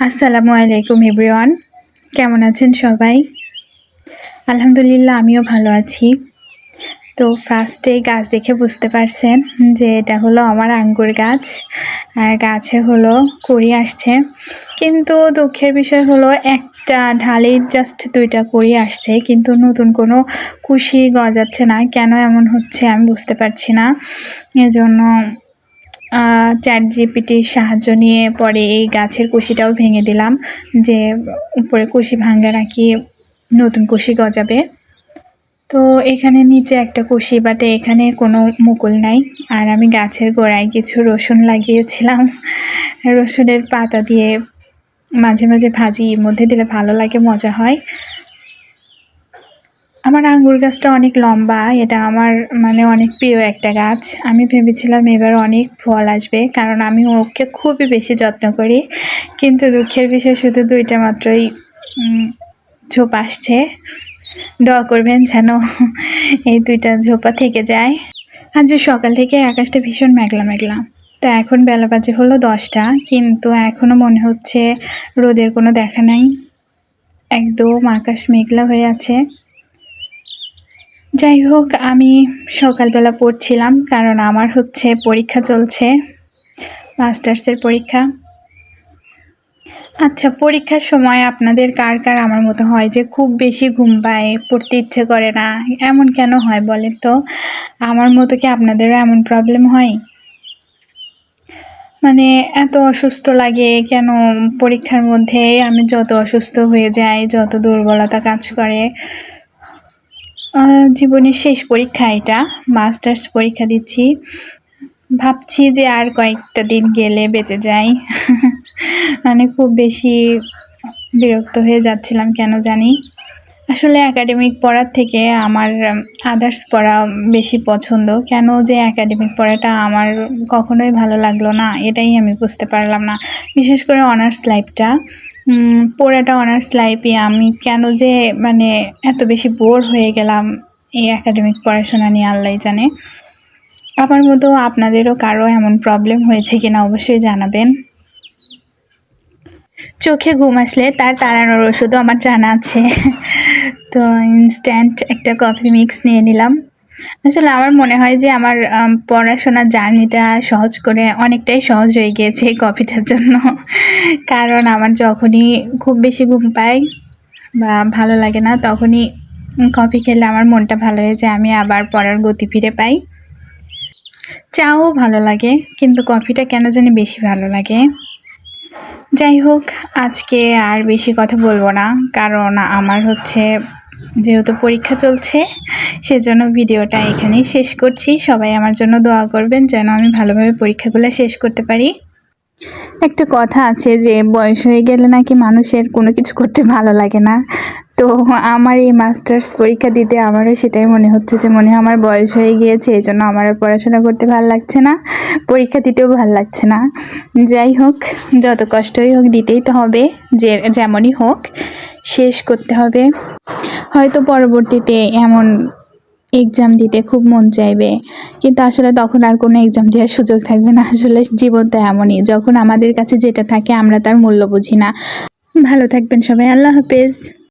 আসসালামু আলাইকুম এভরিওয়ান। কেমন আছেন সবাই? আলহামদুলিল্লাহ, আমিও ভালো আছি। তো ফার্স্টে গাছ দেখে বুঝতে পারছেন যে এটা হলো আমার আঙ্গুর গাছ। আর গাছে হলো কুড়ি আসছে। কিন্তু দুঃখের বিষয় হলো একটা ঢালেই জাস্ট দুইটা কুড়ি আসছে। কিন্তু নতুন কোনো কুশি গজাচ্ছে না। কেন এমন হচ্ছে আমি বুঝতে পারছি না। এজন্য চ্যাট জিপিটির সাহায্য নিয়ে পরে এই গাছের কুশিটাও ভেঙে দিলাম, যে উপরে কুশি ভাঙ্গা রাখি নতুন কুশি গজাবে। তো এখানে নিচে একটা কুশি বাটে এখানে কোনো মুকুল নাই। আর আমি গাছের গোড়ায় কিছু রসুন লাগিয়েছিলাম। রসুনের পাতা দিয়ে মাঝে মাঝে ভাজি মধ্যে দিলে ভালো লাগে, মজা হয়। আমার আঙ্গুর গাছটা অনেক লম্বা, এটা আমার মানে অনেক প্রিয় একটা গাছ। আমি ভেবেছিলাম এবার অনেক ফল আসবে, কারণ আমি ওকে খুবই বেশি যত্ন করি। কিন্তু দুঃখের বিষয়, শুধু দুইটা মাত্রই ঝোপ আসছে। দোয়া করবেন যেন এই দুইটা ঝোপা থেকে যায়। আজ সকাল থেকে আকাশটা ভীষণ মেঘলা মেঘলা। তো এখন বেলা বাজে হলো দশটা, কিন্তু এখনও মনে হচ্ছে রোদের কোনো দেখা নাই। একদম আকাশ মেঘলা হয়ে আছে। যাই হোক আমি সকালবেলা পড়ছিলাম কারণ আমার হচ্ছে পরীক্ষা চলছে, মাস্টার্সের পরীক্ষা। আচ্ছা পরীক্ষার সময় আপনাদের কার কার আমার মতো হয় যে খুব বেশি ঘুম পায়, পড়তে ইচ্ছে করে না? এমন কেন হয় বলেন তো? আমার মতো কি আপনাদেরও এমন প্রবলেম হয়? মানে এত অসুস্থ লাগে কেন পরীক্ষার মধ্যে? আমি যত অসুস্থ হয়ে যাই, যত দুর্বলতা কাজ করে। জীবনের শেষ পরীক্ষা এটা, মাস্টার্স পরীক্ষা দিচ্ছি। ভাবছি যে আর কয়েকটা দিন গেলে বেঁচে যাই। মানে খুব বেশি বিরক্ত হয়ে যাচ্ছিলাম, কেন জানি। আসলে একাডেমিক পড়ার থেকে আমার আদার্স পড়া বেশি পছন্দ। কেন যে একাডেমিক পড়াটা আমার কখনোই ভালো লাগল না, এটাই আমি বুঝতে পারলাম না। বিশেষ করে অনার্স লাইফটা পড়াটা অনার্স লাইফে আমি কেন যে মানে এত বেশি বোর হয়ে গেলাম এই একাডেমিক পড়াশোনা নিয়ে আল্লাহ জানে। আমার মতো আপনাদেরও কারও এমন প্রবলেম হয়েছে কিনা অবশ্যই জানাবেন। চোখে ঘুম আসলে তার তাড়ানোর ওষুধও আমার জানা আছে। তো ইনস্ট্যান্ট একটা কফি মিক্স নিয়ে নিলাম। আসলে আমার মনে হয় যে আমার পড়াশোনার জার্নিটা সহজ করে অনেকটাই সহজ হয়ে গিয়েছে কফিটার জন্য। কারণ আমার যখনই খুব বেশি ঘুম পাই বা ভালো লাগে না, তখনই কফি খেলে আমার মনটা ভালো হয়ে যায়, আমি আবার পড়ার গতি ফিরে পাই। চাও ভালো লাগে, কিন্তু কফিটা কেন জানি বেশি ভালো লাগে। যাই হোক, আজকে আর বেশি কথা বলব না, কারণ আমার হচ্ছে যেহেতু পরীক্ষা চলছে, সেজন্য ভিডিওটা এখানেই শেষ করছি। সবাই আমার জন্য দোয়া করবেন যেন আমি ভালোভাবে পরীক্ষাগুলো শেষ করতে পারি। একটা কথা আছে যে, বয়স হয়ে গেলে নাকি মানুষের কোনো কিছু করতে ভালো লাগে না। তো আমার এই মাস্টার্স পরীক্ষা দিতে আমারও সেটাই মনে হচ্ছে যে, মনে হয় আমার বয়স হয়ে গিয়েছে, এই জন্য আমার পড়াশোনা করতে ভালো লাগছে না। পরীক্ষা দিতেও ভালো লাগছে না। যাই হোক, যত কষ্টই হোক দিতেই তো হবে, যে, যেমনই হোক, শেষ করতে হবে। হয়তো পরবর্তীতে এমন এক্সাম দিতে খুব মন চাইবে। কিন্তু আসলে তখন আর কোনো এক্সাম দেওয়ার সুযোগ থাকবে না। আসলে জীবনটা এমনই। যখন আমাদের কাছে যেটা থাকে, আমরা তার মূল্য বুঝি না। ভালো থাকবেন সবাই। আল্লাহ হাফেজ।